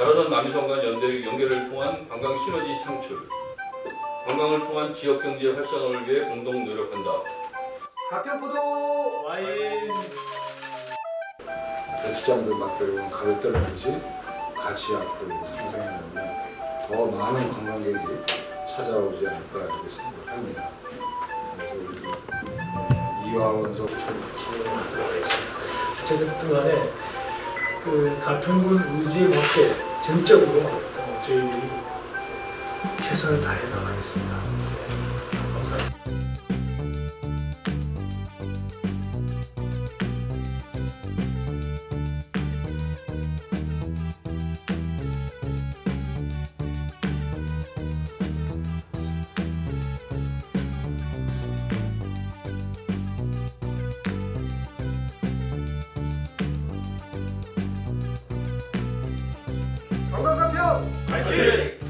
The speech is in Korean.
자라선 남이섬 간 연대, 연계를 통한 관광 시너지 창출, 관광을 통한 지역 경제 활성화를 위해 공동 노력한다. 가평포도 와인 배치장들 맡겨온 가격대라든지 같이 앞으로 상생하면 더 많은 관광객이 찾아오지 않을까 이렇게 생각합니다. 그래서 우리 네, 이화원석 기회가 들어가 있습니다. 어쨌든 그간에 그 가평군 의지에 맞게 전적으로 어, 저희들이 최선을 다해 나가겠습니다. 네, 감사합니다. 화이팅!